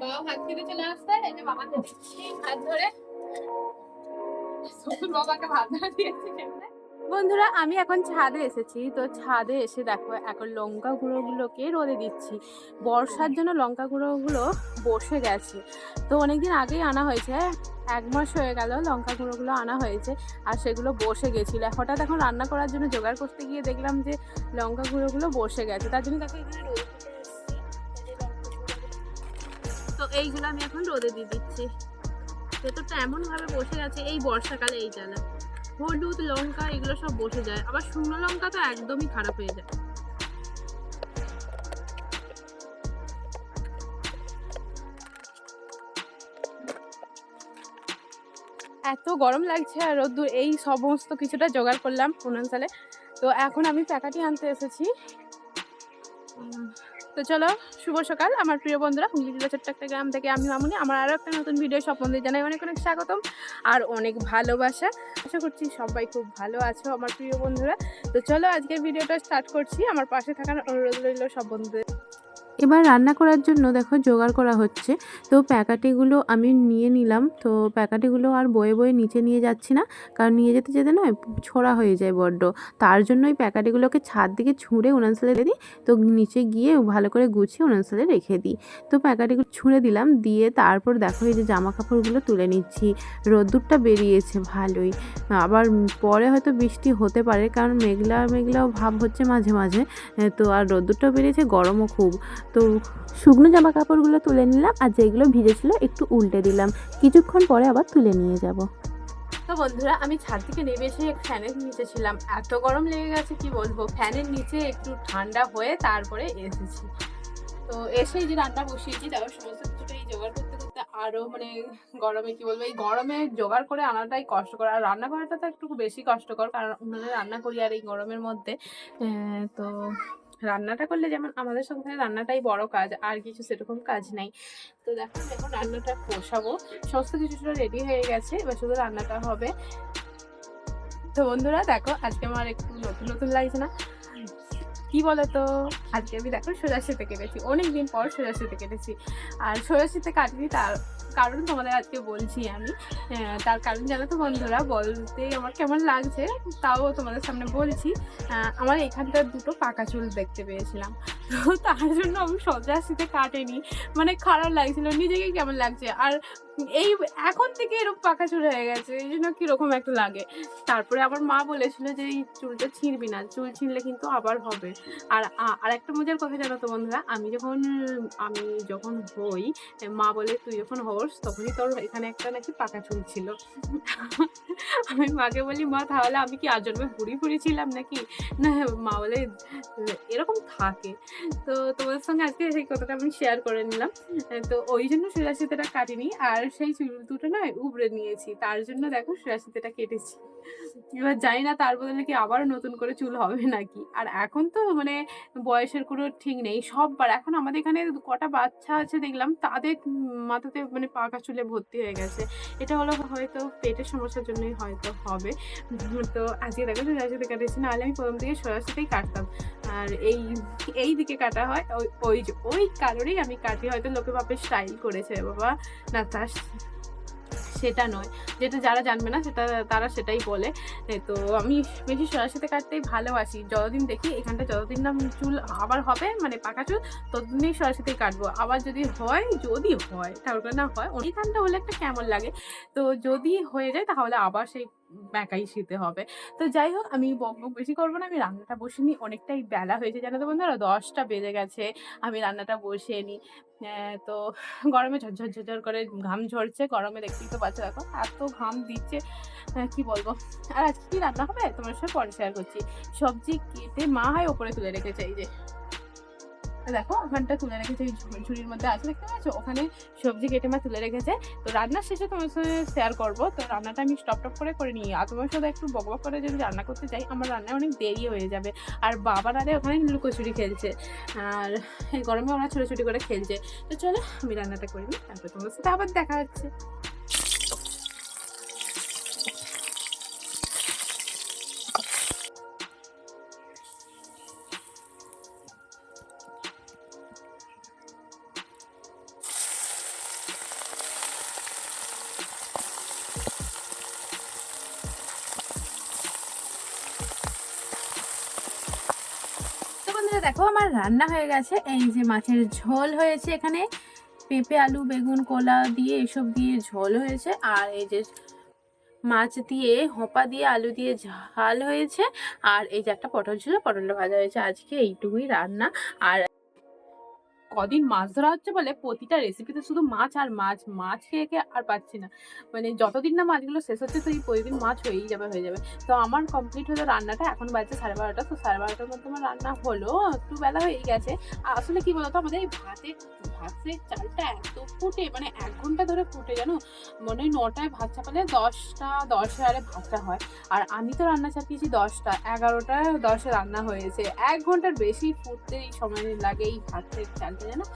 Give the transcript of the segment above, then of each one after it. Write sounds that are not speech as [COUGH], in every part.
বাবা ভাত খেতে চলে এই যে বাবাকে হাত ধরে। বাবাকে ভাত বন্ধুরা, আমি এখন ছাদে এসেছি। তো ছাদে এসে দেখো, এখন লঙ্কা গুঁড়োগুলোকে রোদে দিচ্ছি। বর্ষার জন্য লঙ্কা গুঁড়োগুলো বসে গেছে। তো অনেকদিন আগেই আনা হয়েছে, এক মাস হয়ে গেল লঙ্কা গুঁড়োগুলো আনা হয়েছে, আর সেগুলো বসে গেছিল। হঠাৎ এখন রান্না করার জন্য জোগাড় করতে গিয়ে দেখলাম যে লঙ্কা গুঁড়োগুলো বসে গেছে। তার জন্য দেখো এখানে রোদে এইগুলো আমি এখন রোদে দিয়ে দিচ্ছি। ভেতরটা এমন ভাবে বসে গেছে, এই বর্ষাকালে এই জ্বালা হলুদ, লঙ্কা, এগুলো সব বসে যায়। আবার শুকনো লঙ্কা তো একদমই খারাপ হয়ে যায়। এত গরম লাগছে আর রোদ্দুর, এই সমস্ত কিছুটা জোগাড় করলাম উনানসালে তো এখন আমি প্যাকাটি আনতে এসেছি। তো চলো শুভ সকাল। আমার প্রিয় বন্ধুরা হুগলি জেলা ছোট্ট একটা গ্রাম থেকে আমি মামুনি। আমার আরও একটা নতুন ভিডিও সম্বন্ধে জানাই অনেক অনেক স্বাগতম আর অনেক ভালোবাসা। আশা করছি সবাই খুব ভালো আছো আমার প্রিয় বন্ধুরা। তো চলো আজকের ভিডিওটা স্টার্ট করছি। আমার পাশে থাকার অনুরোধ রইল সব বন্ধুদের। এবার রান্না করার জন্য দেখো জোগাড় করা হচ্ছে। তো প্যাকাটিগুলো আমি নিয়ে নিলাম। তো প্যাকাটিগুলো আর বয়ে বয়ে নিচে নিয়ে যাচ্ছি না। কারণ নিয়ে যেতে যেতে নয় ছোড়া হয়ে যায় বড্ড। তার জন্য ওই প্যাকাটিগুলোকে ছাদ দিকে ছুঁড়ে উনানসালে দিই। তো নিচে গিয়ে ভালো করে গুছিয়ে উনানসালে রেখে দিই। তো প্যাকাটিগুলো ছুঁড়ে দিলাম। দিয়ে তারপর দেখো এই যে জামা কাপড়গুলো তুলে নিচ্ছি। রোদ্দুরটা বেরিয়েছে, ভালোই। আবার পরে হয়তো বৃষ্টি হতে পারে। কারণ মেঘলা, মেঘলাও ভাব হচ্ছে মাঝে মাঝে। তো আর রোদ্দুরটাও বেরিয়েছে, গরমও খুব। তো শুকনো জামা কাপড়গুলো তুলে নিলাম আর যেগুলো ভিজেছিল একটু উল্টে দিলাম। কিছুক্ষণ পরে আবার তুলে নিয়ে যাব। তো বন্ধুরা, আমি ছাদ থেকে নেমে এসে ফ্যানের নিচে ছিলাম। এত গরম লেগে গেছে, কি বলব? ফ্যানের নিচে একটু ঠান্ডা হয়ে তারপরে এসেছি। তো এসেই যে রান্না বসিয়েছি তারপর সমস্ত কিছুটাই জোগাড় করতে করতে আরও মানে গরমে, কি বলব, এই গরমে জোগাড় করে আনাটাই কষ্টকর। আর রান্না করাটা তো একটু বেশি কষ্টকর, কারণ উনুনে রান্না করি আর এই গরমের মধ্যে। তো রান্নাটা করলে যেমন আমাদের সংসারে রান্নাটাই বড় কাজ, আর কিছু সেরকম কাজ নাই। তো দেখো, এখন রান্নাটা কষাবো সমস্ত কিছুটা রেডি হয়ে গেছে, এবার শুধু রান্নাটা হবে। তো বন্ধুরা, দেখো, আজকে আমার একটু নতুন নতুন লাগছে না। কি বলতো? আজকে আমি, দেখো, সোজা সোজাশিতে কেটেছি। অনেক দিন পর সোজাশিতে কেটেছি। আর সোজা সোজাশিতে কাটিনি, তার কারণ তোমাদের আজকে বলছি আমি। তার কারণ জানো তো বন্ধুরা, বলতে আমার কেমন লাগছে তাও তোমাদের সামনে বলছি। আমার এখানটা দুটো পাকা চুল দেখতে পেয়েছিলাম। তো তার জন্য আমি সজাসিতে কাটেনি। মানে খারাপ লাগছিল, নিজেকে কেমন লাগছে? আর এই এখন থেকে এরকম পাকা চুল হয়ে গেছে, এই জন্য কীরকম একটা লাগে। তারপরে আমার মা বলেছিল যে এই চুলটা ছিঁড়বি না, চুল ছিঁড়লে কিন্তু আবার হবে। আর আর একটা মজার কথা জানো তো বন্ধুরা, আমি যখন আমি যখন হই, মা বলে, তুই যখন হস, তখনই তোর এখানে একটা নাকি পাকা চুল ছিল। আমি মাকে বলি, মা, তাহলে আমি কি আজন্মে বুড়ি বুড়ি ছিলাম নাকি? না, মা বলে, এরকম থাকে। তো তোমাদের সঙ্গে আজকে সেই কথাটা আমি শেয়ার করে নিলাম। তো ওই জন্য সুরাশিতাটা কাটিনি। আর সেই চুল দুটো না উবড়ে নিয়েছি। তার জন্য দেখো সুরাশিতেটা কেটেছি। এবার জানি না তার বদলে কি আবারও নতুন করে চুল হবে নাকি। আর এখন তো মানে বয়সের কোনো ঠিক নেই, সববার। এখন আমাদের এখানে কটা বাচ্চা আছে দেখলাম, তাদের মাথাতে মানে পাকা চুলে ভর্তি হয়ে গেছে। এটা হলো হয়তো পেটের সমস্যার জন্যই হয়তো হবে। তো আজকে দেখো সুরাশিতে কাটেছি নাহলে আমি প্রথম থেকে সরাসরিতেই কাটতাম। আর এই এই দিকে কাটা হয়, ওই ওই কারণেই আমি কাটি। হয়তো লোকে ভাবে স্টাইল করেছে, বাবা। না তা সেটা নয়। যেটা যারা জানবে না, সেটা তারা সেটাই বলে। তো আমি বেশি সরাসরি কাটতেই ভালোবাসি। যতদিন দেখি এখানটা যতদিন না চুল আবার হবে মানে পাকা চুল, ততদিনই সরাসরি কাটবো। আবার যদি হয় যদি হয় ঠাকুর না হয় ওইখানটা হলে একটা কেমন লাগে? তো যদি হয়ে যায়, তাহলে আবার সেই ব্যাকাই শীতে হবে। তো যাই হোক আমি বক বেশি করব না আমি রান্নাটা বসে নিই। অনেকটাই বেলা হয়েছে জানো তো বন্ধুরা? দশটা বেজে গেছে আমি রান্নাটা বসিয়ে নিই। তো গরমে ঝরঝর ঝরঝর করে ঘাম ঝরছে গরমে দেখতেই তো পাচ্ছ দেখো এত ঘাম দিচ্ছে। আহ, কি বলব? আর আজকে কি রান্না হবে? তোমার সাথে পরে শেয়ার করছি। সবজি কেটে মা হয় ওপরে তুলে রেখেছে এই যে। দেখো, ওখানটা তুলে রেখেছে ঝুড়ি- ঝুড়ির মধ্যে আছে, দেখতে পাচ্ছ? ওখানে সবজি কেটে মা তুলে রেখেছে। তো রান্নার শেষে তোমার সাথে শেয়ার করব। তো রান্নাটা আমি স্টপ টপ করে করে নিই। আর তোমার সাথে একটু বকবক করে যদি রান্না করতে যাই, আমার রান্নায় অনেক দেরি হয়ে যাবে। আর বাবার আরে ওখানে লুকোচুরি খেলছে। আর গরমে ওরা ছোটাছুটি করে খেলছে। তো চলো, আমি রান্নাটা করে নিই, তারপর তোমার সাথে আবার দেখা হচ্ছে। দেখো আমার রান্না হয়ে গেছে। এই যে মাছের ঝোল হয়েছে এখানে। পেঁপে, আলু, বেগুন, কলা দিয়ে এসব দিয়ে ঝোল হয়েছে। আর এই যে মাছ দিয়ে, হোপা দিয়ে আলু দিয়ে ঝাল হয়েছে। আর এই যে একটা পটল ছিল, পটলটা ভাজা হয়েছে। আজকে এইটুকুই রান্না। আর কদিন মাছ ধরা হচ্ছে বলে প্রতিটা রেসিপিতে শুধু মাছ আর মাছ মাছ খেয়ে খেয়ে আর পাচ্ছি না। মানে যতদিন না মাছগুলো শেষ হচ্ছে, সেই প্রতিদিন মাছ হয়েই যাবে, হয়ে যাবে। তো আমার কমপ্লিট হলো রান্নাটা, এখন বাজছে সাড়ে বারোটা। তো সাড়ে বারোটার মধ্যে আমার রান্না হলো, একটু বেলা হয়েই গেছে। আসলে কি বলতো, আমাদের এই ভাতের ভাতের চালটা এত ফুটে মানে এক ঘণ্টা ধরে ফুটে, জানো? মনে হয় নটায় ভাত চাপালে দশটা, দশ হাজারে ভাতটা হয়। আর আমি তো রান্না চাপিয়েছি দশটা, এগারোটা দশে রান্না হয়েছে। এক ঘণ্টার বেশি ফুটতেই সময় লাগে এই ভাতের চালটা জানো?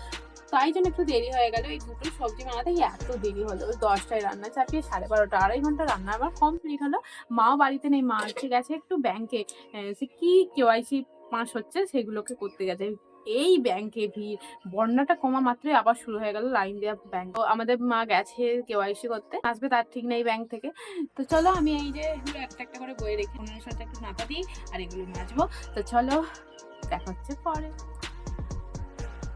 তাই জন্য একটু দেরি হয়ে গেল। এই দুটো সবজি বানাতেই এত দেরি হলো। ওই দশটায় রান্না চাপিয়ে সাড়ে বারোটা, আড়াই ঘণ্টা রান্না আমার কমপ্লিট হলো। মাও বাড়িতে নেই, মা হচ্ছে গেছে একটু ব্যাংকে সে কি কেওয়াইসি মাস হচ্ছে সেগুলোকে করতে গেছে। এই ব্যাংকে ভিড়। বন্যাটা কমা মাত্রই আবার শুরু হয়ে গেল লাইন দেওয়া ব্যাংক আমাদের মা গেছে কেওয়াইসি করতে। আসবে তার ঠিক নেই ব্যাংক থেকে। তো চলো আমি এই যে এগুলো একটা একটা করে বই রেখে ওনার সাথে একটু নাতা দিই আর এগুলো মাজবো। তো চলো দেখা হচ্ছে পরে।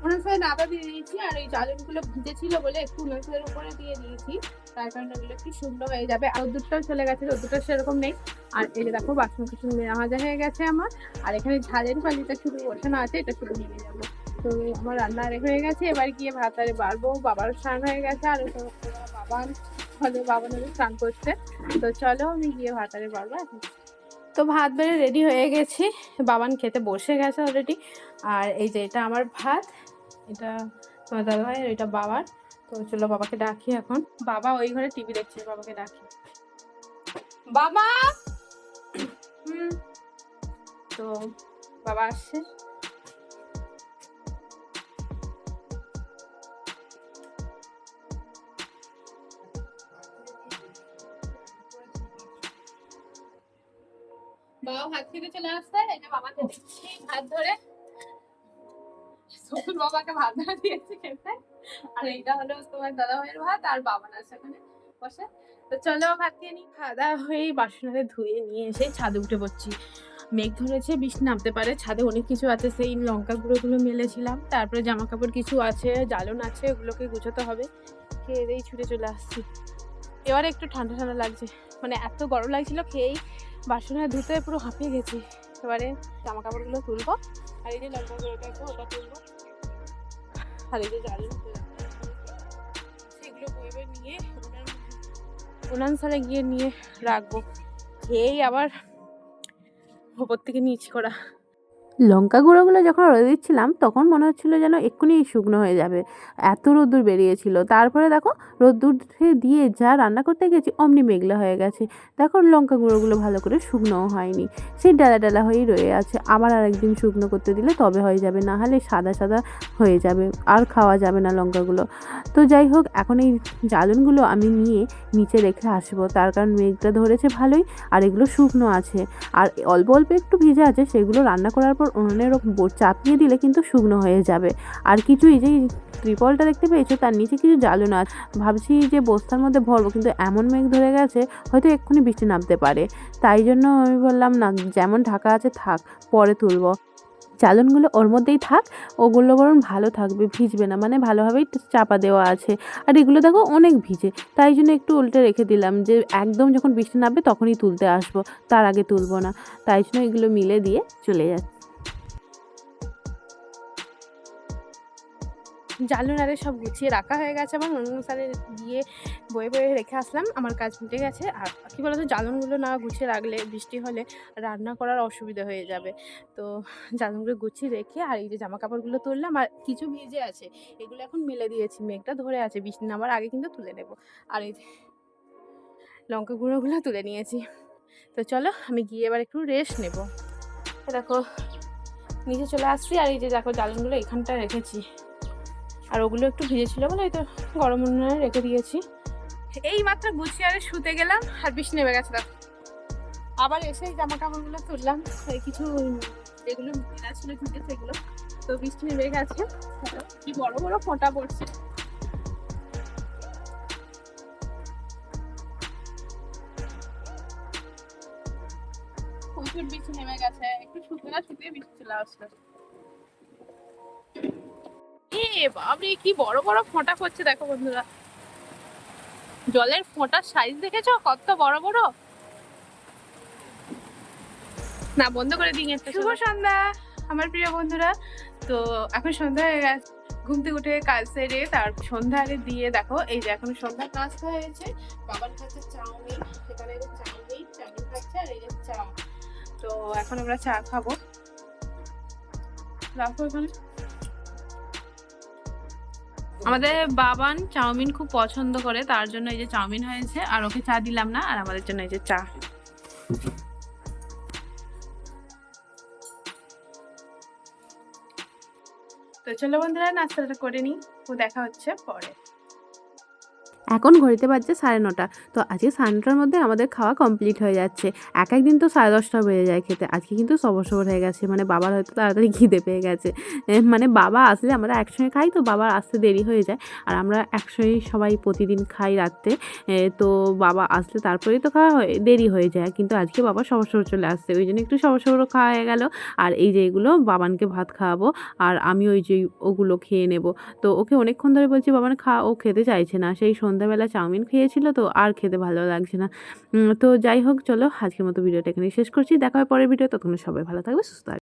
ওনার সাথে নাতা দিয়ে দিয়েছি, আর এই চালনগুলো ভিজে ছিল বলে একটু উনাসের উপরে দিয়ে দিয়েছি। তার কারণে ওগুলো একটু সুন্দর হয়ে যাবে। আর রোদ্দুরটাও চলে গেছে রোদ্দুরটা সেরকম নেই। আর এই যে দেখো, বাসন কুসন ভাজা হয়ে গেছে আমার। আর এখানে ঝালের পালিটা শুধু বসানো আছে, এটা শুধু নিয়ে যাব। তো আমার রান্না রেডি হয়ে গেছে। এবার গিয়ে ভাত আরে বাড়বো। বাবার স্নান হয়ে গেছে, আর বাবা, হলো বাবা স্নান করছে। তো চলো আমি গিয়ে ভাত আরে বাড়বো। এখন তো ভাত বেড়ে রেডি হয়ে গেছি। বাবান খেতে বসে গেছে অলরেডি আর এই যে এটা আমার ভাত, এটা তোমার দাদা ভাই আর এটা বাবার। তো চলো বাবাকে ডাকি এখন। বাবা ওই ঘরে টিভি দেখছে, বাবাকে ডাকি। বাবা! হুম। তো বাবা আসছে। বাবা ভাত খেতে চলে আসছে, এই বাবাকে দিচ্ছি ভাত ধরে। সকুর বাবাকে ভাত ধরে দিয়েছি খেতে। আর এইটা হলো তোমার দাদা ভাইয়ের ভাত, আর বাবা আছে এখানে বসে। তো চলো ভাত খেয়ে নিই খাওয়া দাওয়া হয়ে বাসনটা ধুয়ে নিয়ে এসে ছাদে উঠে পড়ছি। মেঘ ধরেছে, বৃষ্টি নামতে পারে। ছাদে অনেক কিছু আছে, সেই লঙ্কা গুঁড়োগুলো মেলেছিলাম। তারপরে জামা কাপড় কিছু আছে, জ্বালন আছে, ওগুলোকে গুছোতে হবে। খেয়ে দিয়েই ছুটে চলে আসছি। এবারে একটু ঠান্ডা ঠান্ডা লাগছে। মানে এত গরম লাগছিল, খেয়েই বাসনে ধুতে পুরো হাঁপিয়ে গেছি। এবারে জামা কাপড়গুলো তুলবো। আর এই যে লঙ্কা গুঁড়োটা আছে ওটা তুলবো। আর এই যে জ্বালন সেগুলো বইবে নিয়ে উনান সালে গিয়ে নিয়ে রাখব। খেয়েই আবার ওপর থেকে নিচ করা। লঙ্কা গুঁড়োগুলো যখন রোদে দিচ্ছিলাম, তখন মনে হচ্ছিল যেন এক্ষুনি শুকনো হয়ে যাবে। এত রোদ্দুর বেরিয়েছিল। তারপরে দেখো, রোদ্দুর দিয়ে যা রান্না করতে গেছি, অমনি মেঘলা হয়ে গেছে। দেখো, লঙ্কা গুঁড়োগুলো ভালো করে শুকনোও হয়নি। সেই ডালা ডালা হয়েই রয়ে আছে। আবার আরেকদিন শুকনো করতে দিলে তবে হয়ে যাবে, না হলে সাদা সাদা হয়ে যাবে। আর খাওয়া যাবে না লঙ্কাগুলো। তো যাই হোক, এখন এই জ্বালনগুলো আমি নিয়ে নিচে রেখে আসব। তার কারণ মেঘটা ধরেছে ভালোই, আর এগুলো শুকনো আছে। আর অল্প অল্প একটু ভিজে আছে, সেগুলো রান্না করার পর উনুনের ওপর চাপিয়ে দিলে কিন্তু শুকনো হয়ে যাবে। আর কিছুই যে ত্রিপলটা দেখতে পেয়েছ, তার নিচে কিছু জ্বালানো আছে ভাবছি যে বস্তার মধ্যে ভরবো, কিন্তু এমন মেঘ ধরে গেছে, হয়তো এক্ষুনি বৃষ্টি নামতে পারে। তাই জন্য আমি বললাম, না, যেমন ঢাকা আছে থাক, পরে তুলবো। চালনগুলো ওর মধ্যেই থাক, ওগুলো বরং ভালো থাকবে, ভিজবে না। মানে ভালোভাবেই চাপা দেওয়া আছে। আর এগুলো দেখো অনেক ভিজে। তাই জন্য একটু উল্টে রেখে দিলাম যে একদম যখন বৃষ্টি নামবে তখনই তুলতে আসব, তার আগে তুলবো না। তাই জন্য এগুলো মিলে দিয়ে চলে যাচ্ছে। জালুন আরে সব গুছিয়ে রাখা হয়ে গেছে আমার। অনুসারে গিয়ে বয়ে বয়ে রেখে আসলাম। আমার কাজ মিটে গেছে। আর কী বলতো জ্বালনগুলো না গুছিয়ে রাখলে, বৃষ্টি হলে রান্না করার অসুবিধা হয়ে যাবে। তো জ্বালনগুলো গুছিয়ে রেখে আর এই যে জামা কাপড়গুলো তুললাম, আর কিছু ভিজে আছে, এগুলো এখন মেলে দিয়েছি। মেঘটা ধরে আছে, বৃষ্টি নামার আগে কিন্তু তুলে নেব। আর এই লঙ্কা গুঁড়োগুলো তুলে নিয়েছি। তো চলো, আমি গিয়ে এবার একটু রেস্ট নেব। দেখো, নিচে চলে আসছি। আর এই যে দেখো জ্বালনগুলো এখানটা রেখেছি। আর ওগুলো একটু ভিজেছিল বলে এই তো গরম উনুনে রেখে দিয়েছি। এই মাত্র গুছিয়ে আরে শুতে গেলাম আর বৃষ্টি নেমে গেছে, দেখো। আবার এসে জামা কাপড়গুলো তুললাম কিছু যেগুলো মেলা ছিল ভিজে সেগুলো। তো বৃষ্টি নেমে গেছে। কি বড় বড় ফোঁটা পড়ছে। প্রচুর বৃষ্টি নেমে গেছে। একটু শুতে না শুতে বৃষ্টি চলে আসলো। বাবরে কি বড় বড় ফোঁটা পড়ছে দেখো বন্ধুরা। জলের ফোঁটার সাইজ দেখেছ? কত বড় বড়? না বন্ধ করে দিই একটা শুভ সন্ধ্যা আমার প্রিয় বন্ধুরা। তো এখন সন্ধ্যা হয়ে গেছে। ঘুম থেকে উঠে কাজ সেরে তার সন্ধ্যা আগে দিয়ে দেখো। এই যে এখন সন্ধ্যার নাস্তা হয়েছে। বাবার খাচ্ছে চাউমিন সেখানে চাউমিন চাউমিন খাচ্ছে আর এই যে চা। তো এখন আমরা চা খাব। রাখো এখানে। আমাদের বাবান চাউমিন খুব পছন্দ করে, তার জন্য এই যে চাউমিন হয়েছে, আর ওকে চা দিলাম না, আর আমাদের জন্য এই যে চা। তো চলো বন্ধুরা, নাস্তাটা করে নিই, ও দেখা হচ্ছে পরে। এখন ঘড়িতে বাজছে সাড়ে নটা। তো আজকে সাড়ে নটার মধ্যে আমাদের খাওয়া কমপ্লিট হয়ে যাচ্ছে। এক একদিন তো সাড়ে দশটা বেজে যায় খেতে। আজকে কিন্তু সবর সবর হয়ে গেছে। মানে বাবার হয়তো তাড়াতাড়ি [LAUGHS] খিদে পেয়ে গেছে। মানে বাবা আসলে আমরা একসঙ্গে খাই তো বাবার আসতে দেরি হয়ে যায়। আর আমরা একসঙ্গেই সবাই প্রতিদিন খাই রাত্রে। তো বাবা আসলে তারপরেই তো খাওয়া হয়, দেরি হয়ে যায়। কিন্তু আজকে বাবা সবর সবর চলে আসছে। ওই জন্য একটু সবর সবর খাওয়া হয়ে গেল। আর এই যে এগুলো বাবানকে ভাত খাওয়াবো। আর আমি ওই যে ওগুলো খেয়ে নেব। তো ওকে অনেকক্ষণ ধরে বলছি, বাবান খা, ও খেতে চাইছে না। সেই সন্ধ্যাবেলা চাউমিন খেয়েছিল, তো আর খেতে ভালো লাগছে না। তো যাই হোক, চলো আজকের মতো ভিডিওটা এখানে শেষ করছি। দেখা হয় পরের ভিডিও তখন সবাই ভালো থাকবে, সুস্থ